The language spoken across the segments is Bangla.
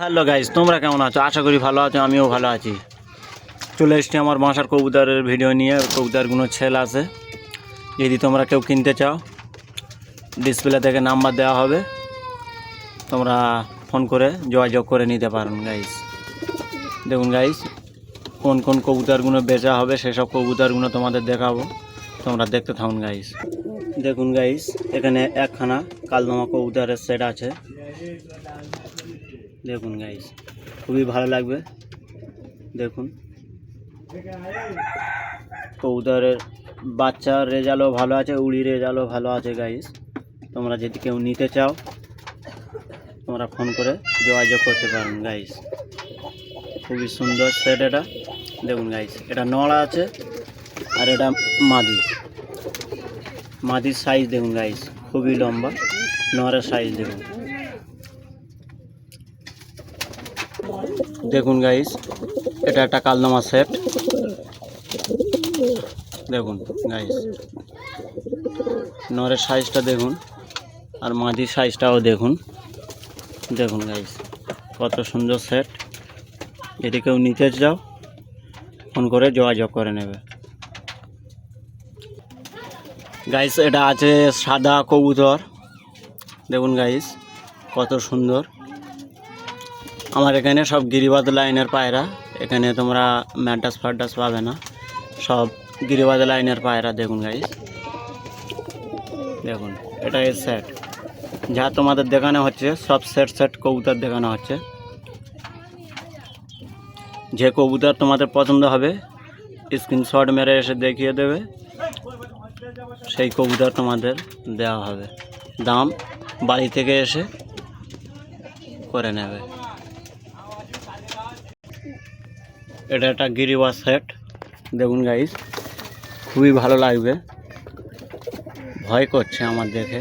হ্যালো গাইস তোমরা কেমন আছো? আশা করি ভালো আছো, আমিও ভালো আছি। চলে এসছি আমার বাসার কবুতরের ভিডিও নিয়ে, কবুতরগুলো ছেল আছে। যদি তোমরা কেউ কিনতে চাও ডিসপ্লে থেকে নাম্বার দেওয়া হবে। তোমরা ফোন করে যোগাযোগ করে নিতে পারো গাইস দেখুন গাইস কোন কোন কবুতরগুলো বেচা হবে, সেসব কবুতরগুলো তোমাদের দেখাবো। তোমরা দেখতে থাকুন গাইস দেখুন গাইস এখানে একখানা কালদমা কবুতরের সেট আছে। দেখুন গাইস খুবই ভালো লাগবে। দেখুন। কবুতরের বাচ্চার রেজাল্টও ভালো আছে উড়ি রেজাল্টও ভালো আছে গাইস তোমরা যদি কেউ নিতে চাও, তোমরা ফোন করে যোগাযোগ করতে পারেন গাইস খুবই সুন্দর সেট এটা। দেখুন গাইস এটা নড়া আছে আর এটা মাদি। মাদির সাইজ দেখুন গাইস খুবই লম্বা। নড়ের সাইজ দেখুন। দেখুন গাইস এটা একটা কালনামা সেট দেখুন গাইস নরের সাইজটা দেখুন, আর মাঝির সাইজটাও দেখুন। দেখুন গাইস কত সুন্দর সেট যদি কেউ নিতে যাও ফোন করে যোগাযোগ করে নেবে। গাইস এটা আছে সাদা কবুতর। দেখুন গাইস কত সুন্দর। আমার এখানে সব গিরিবাদ লাইনের পায়রা। এখানে তোমরা ম্যাটাস ফাটাস পাবে না। সব গিরিবাদ লাইনের পায়রা দেখুন গাইস দেখুন, এটা এর সেট যা তোমাদের দেখানো হচ্ছে, সব সেট সেট কবুতর দেখানো হচ্ছে। যে কবুতর তোমাদের পছন্দ হবে স্ক্রিনশট মেরে এসে দেখিয়ে দেবে। সেই কবুতর তোমাদের দেওয়া হবে। দাম বাড়ি থেকে এসে করে নেবে। এটা একটা গিরিওয়া সেট। দেখুন গাইস খুবই ভালো লাগবে। ভয় করছে আমার দেখে।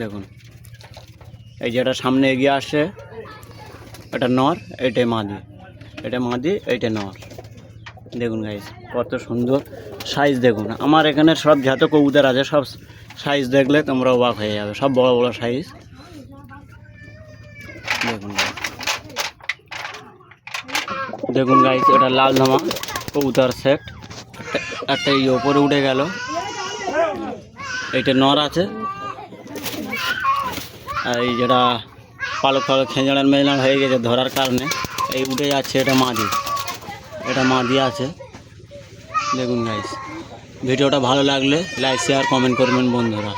দেখুন। এই যেটা সামনে এগিয়ে আসে এটা নর, এটাই মাদি। এটা মাদি এইটা নর। দেখুন গাইস কত সুন্দর সাইজ দেখুন। আমার এখানে সব যত কবুতর আছে, সব সাইজ দেখলে তোমরা অবাক হয়ে যাবে। সব বড় বড় সাইজ দেখুন। দেখুন গাইস এটা লাল ধামা কবুতর সেট একটা এই ওপরে উঠে গেল। এইটা নর আছে। আর এই যেটা পালক ফালক খেঁজড়ান মেজড়ান হয়ে গেছে ধরার কারণে, এই উঠে যাচ্ছে এটা মাদি। এটা মাদি আছে। দেখুন গাইস ভিডিওটা ভালো লাগলে লাইক শেয়ার কমেন্ট করবেন বন্ধুরা।